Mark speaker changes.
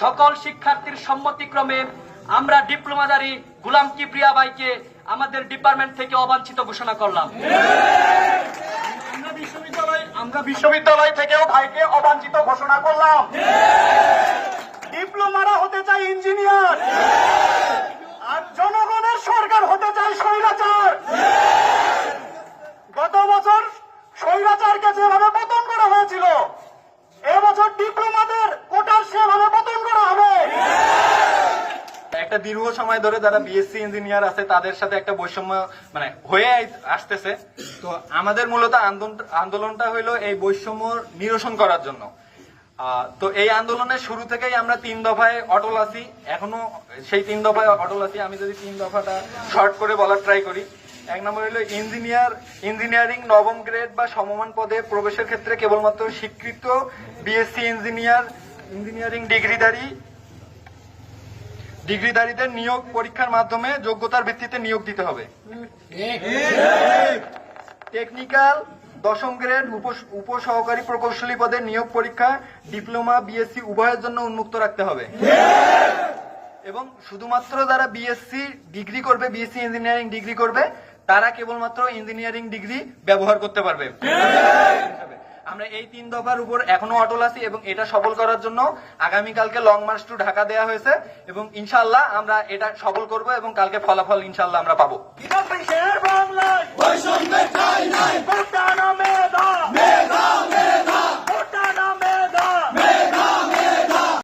Speaker 1: সকল শিক্ষার্থীর সম্মতিক্রমে আমরা ডিপ্লোমাধারী গুলাম কিপ্রিয়া ভাইকে আমাদের ডিপার্টমেন্ট থেকে অবাঞ্ছিত ঘোষণা করলাম।
Speaker 2: আমরা বিশ্ববিদ্যালয় থেকেও ভাইকে অবাঞ্ছিত ঘোষণা করলাম। ডিপ্লোমারা হতে চাই ইঞ্জিনিয়ার। আর জনগণের সরকার হতে চাই স্বৈরাচার। গত বছর স্বৈরাচারকে যেভাবে পতন করা হয়েছিল, এবছর ডিপ্লোমাদের করা হবে।
Speaker 3: একটা দীর্ঘ সময় ধরে যারা বিএসসি ইঞ্জিনিয়ার আছে, তাদের সাথে একটা বৈষম্য মানে হয়ে আসতেছে। তো আমাদের মূলত আন্দোলনটা হইল এই বৈষম্য নিরসন করার জন্য। তো এই আন্দোলনের শুরু থেকেই আমরা তিন দফায় অটল আছি। এখনও সেই তিন দফায় অটল আছি। আমি যদি তিন দফাটা শর্ট করে বলার ট্রাই করি। এক নম্বর হলো ইঞ্জিনিয়ার ইঞ্জিনিয়ারিং নবম গ্রেড বা সমমান পদে প্রবেশের ক্ষেত্রে কেবলমাত্র স্বীকৃত বিএসসি ইঞ্জিনিয়ার ইঞ্জিনিয়ারিং ডিগ্রিধারী। ডিগ্রিধারীদের নিয়োগ পরীক্ষার মাধ্যমে যোগ্যতার ভিত্তিতে নিয়োগ দিতে হবে। টেকনিক্যাল দশম গ্রেড উপ- উপসহকারী প্রকৌশলী পদে নিয়োগ পরীক্ষা, ডিপ্লোমা, বিএসসি উভয়ের জন্য উন্মুক্ত রাখতে হবে। এবং শুধুমাত্র যারা বিএসসি ডিগ্রি করবে, বিএসসি ইঞ্জিনিয়ারিং ডিগ্রি করবে, তারা কেবলমাত্র ইঞ্জিনিয়ারিং ডিগ্রি ব্যবহার করতে পারবে। আমরা এই তিন দফার উপর এখনও অটল আছি এবং এটা সফল করার জন্য আগামীকালকে লং মার্চ টু ঢাকা দেওয়া হয়েছে এবং ইনশাল্লাহ আমরা এটা সফল করব এবং কালকে ফলাফল ইনশাল্লাহ আমরা পাবো।